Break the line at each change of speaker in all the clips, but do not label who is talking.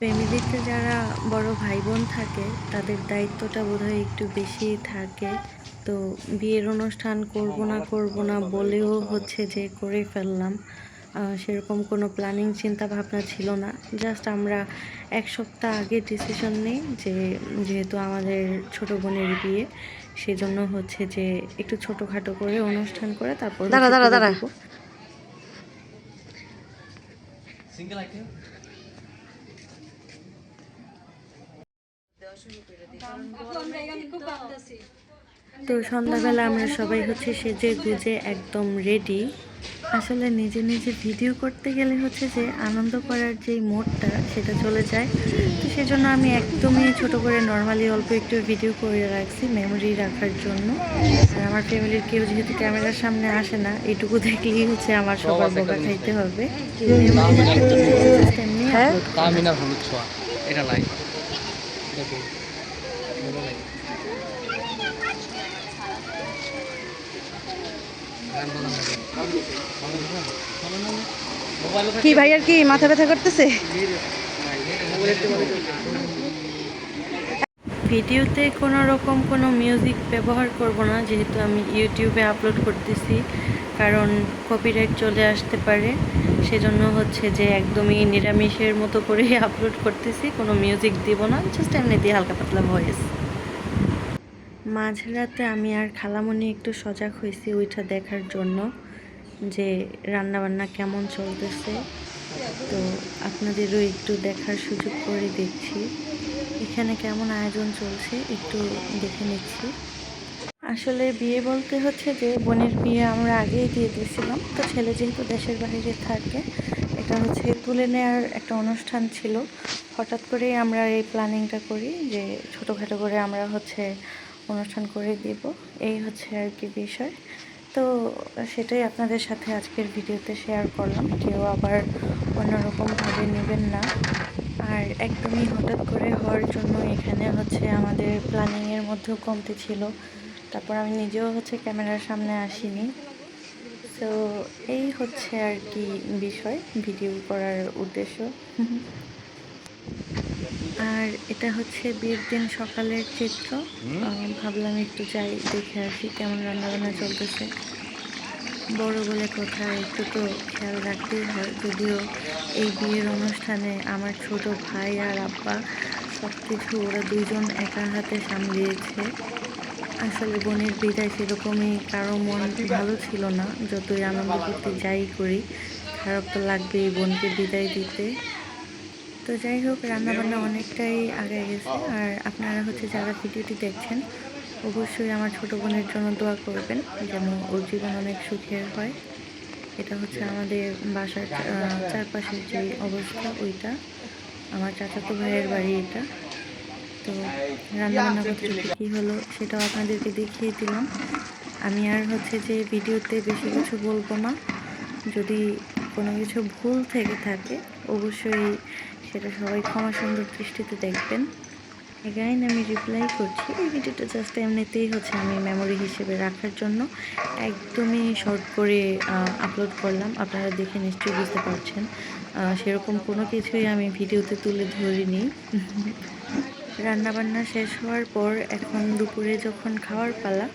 ফ্যামিলিতে যারা বড় ভাই বোন থাকে তাদের দায়িত্বটা বোধহয় একটু বেশি থাকে। তো বিয়ের অনুষ্ঠান করব না করব না বলেও হচ্ছে যে করে ফেললাম। আহ, সেরকম কোনো প্ল্যানিং চিন্তা ভাবনা ছিল না। জাস্ট আমরা এক সপ্তাহ আগে ডিসিশন নিই যে যেহেতু আমাদের ছোট বোনের বিয়ে সেজন্য হচ্ছে যে একটু ছোটোখাটো করে অনুষ্ঠান করে তারপর
দাঁড়া, দাঁড়া, দাঁড়া।
তো সন্ধ্যাবেলা আমরা সবাই হচ্ছে সেজে গুজে একদম রেডি আসলে নিজে নিজে ভিডিও করতে গেলে হচ্ছে যে আনন্দ করার যে মোডটা সেটা চলে যায়। তো সেজন্য আমি একদমই ছোট করে নর্মালি অল্প একটু ভিডিও করে রাখছি মেমোরি রাখার জন্য। আর আমার ফ্যামিলির কেউ যেহেতু ক্যামেরার সামনে আসে না এটুকু দেখলেই হচ্ছে আমার সবার বোকা খাইতে হবে। মেমোরি রাখার জন্য just এমনি
কি ভাইয়ার কি মাথা ব্যথা করতেছে?
ভিডিওতে কোনো রকম কোনো মিউজিক ব্যবহার করব না, যেহেতু আমি ইউটিউবে আপলোড করতেছি, কারণ কপিরাইট চলে আসতে পারে। সেজন্য হচ্ছে যে একদমই নিরামিষের মতো করেই আপলোড করতেছি, কোনো মিউজিক দিব না জাস্ট এমনি দিয়ে হালকা পাতলা ভয়েস মাঝরাতে আমি আর খালামণি একটু সজাগ হয়েছি ওইটা দেখার জন্য, যে রান্নাবান্না কেমন চলতেছে। তো আপনাদেরও একটু দেখার সুযোগ করে দেখছি। এখানে কেমন আয়োজন চলছে একটু দেখে নিচ্ছি। আসলে বিয়ে বলতে হচ্ছে যে, বোনের বিয়ে আমরা আগেই দিয়ে দিয়েছিলাম। তো ছেলে যেহেতু দেশের বাইরে থাকে, এটা হচ্ছে তুলে নেওয়ার একটা অনুষ্ঠান ছিল। হঠাৎ করেই আমরা এই প্ল্যানিংটা করি যে, ছোটোখাটো করে আমরা হচ্ছে অনুষ্ঠান করে দিব। এই হচ্ছে আর কি বিষয়। তো সেটাই আপনাদের সাথে আজকের ভিডিওতে শেয়ার করলাম। কেউ আবার অন্যরকমভাবে নেবেন না। আর একদমই হঠাৎ করে হওয়ার জন্য এখানে হচ্ছে আমাদের প্ল্যানিংয়ের মধ্যেও কমতি ছিল। তারপর আমি নিজেও হচ্ছে ক্যামেরার সামনে আসিনি। তো এই হচ্ছে আর কি বিষয় ভিডিও করার উদ্দেশ্য। আর এটা হচ্ছে বিয়ের দিন সকালের চিত্র। ভাবলাম একটু যাই দেখে আসি কেমন রান্নাবান্না চলতেছে। বড় বলে কথা একটু তো খেয়াল রাখতেই হয়। যদিও এই বিয়ের অনুষ্ঠানে আমার ছোট ভাই আর আব্বা সব কিছু ওরা দুজন একা হাতে সামলিয়েছে। আসলে বোনের বিদায় সেরকমই কারও মন ভালো ছিল না। যতই আনন্দ করতে যাই করি খারাপ তো লাগবেই বোনকে বিদায় দিতে। তো যাই হোক, রান্নাবান্না অনেকটাই আগে গেছে। আর আপনারা হচ্ছে যারা ভিডিওটি দেখছেন, অবশ্যই আমার ছোট বোনের জন্য দোয়া করবেন, যেন ওর জীবন অনেক সুখের হয়। এটা হচ্ছে আমাদের বাসার চারপাশের যে অবস্থা, ওইটা। আমার চাচাতো ভাইয়ের বাড়ি এটা। তো রান্নাবান্না করতে কী হলো সেটাও আপনাদেরকে দেখিয়ে দিলাম। আমি আর হচ্ছে যে ভিডিওতে বেশি কিছু বলব না। যদি কোনো কিছু ভুল থেকে থাকে, অবশ্যই সেটা সবাই ক্ষমা সুন্দর দৃষ্টিতে দেখবেন। এগাইন আমি রিপ্লাই করছি। এই ভিডিওটা জাস্ট এমনিতেই হচ্ছে আমি মেমোরি হিসেবে রাখার জন্য। একদমই শর্ট করে আপলোড করলাম। আপনারা দেখে নিশ্চয়ই বুঝতে পারছেন। সেরকম কোনো কিছুই আমি ভিডিওতে তুলে ধরিনি। রান্নাবান্না শেষ হওয়ার পর এখন দুপুরে যখন খাওয়ার পালা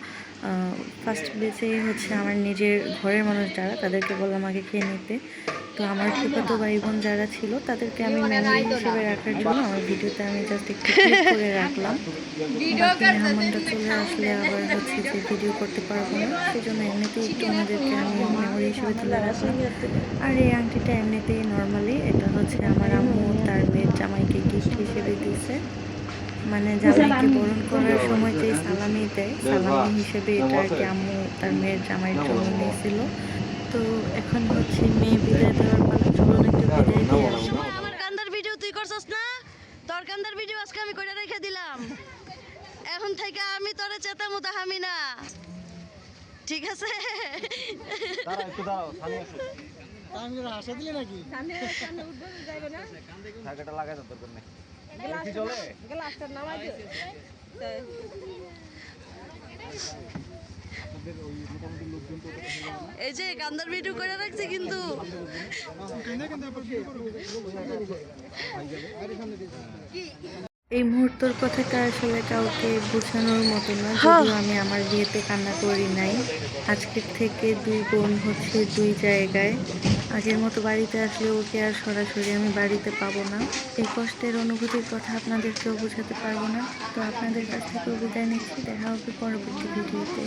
ফার্স্ট বেঁচে হচ্ছে আমার নিজের ঘরের মানুষ যারা, তাদেরকে বললাম আগে খেয়ে নিতে। তো আমার ফুফাতো ভাই বোন যারা ছিল তাদেরকে আমি মেমোরি হিসেবে রাখার জন্য আমার ভিডিওতে আমি জাস্ট একটু করে রাখলাম। মেহমানটা চলে আসলে আবার হচ্ছে যে ভিডিও করতে পারব না সেই জন্য এমনিতেই একটু ওনাদেরকে আমি মেমোরি হিসেবে তুলে রাখলাম। আর এই আংটিটা এমনিতেই নর্মালি এটা হচ্ছে আমার আম্মু তার মেয়ের জামাইকে গিফট হিসেবে দিয়েছে। মানে জামাইকে বরণ করার সময় যে সালামি দেয় সালামি হিসেবে এটা আর কি আম্মু তার মেয়ের জামাইয়ের জন্য নিয়েছিল তো এখন হচ্ছে মেয়ে বিদায় দেওয়ার পালা। চলুন একটু বিদায় দিয়ে আসি।
আমার কান্দার ভিডিও তুই করছস না? তোর কান্দার ভিডিও আজকে আমি কইরা রেখে দিলাম। এখন থেকে আমি তোরে চেতা মুতা হামি না। ঠিক আছে? এই যে কান্দার ভিডিও করে রাখছি কিন্তু।
এই মুহূর্তের কথাটা আসলে কাউকে বোঝানোর মতো না
হ্যাঁ।
যদিও আমি আমার বিয়েতে কান্না করি নাই। আজকের থেকে দুই বোন হচ্ছে দুই জায়গায়। আগের মতো বাড়িতে আসলে ওকে আর সরাসরি আমি বাড়িতে পাবো না। এই কষ্টের অনুভূতির কথা আপনাদেরকেও বোঝাতে পারব না। তো আপনাদের কাছ থেকে বিদায় নিচ্ছি। দেখা হবে পরবর্তী ভিডিওতে।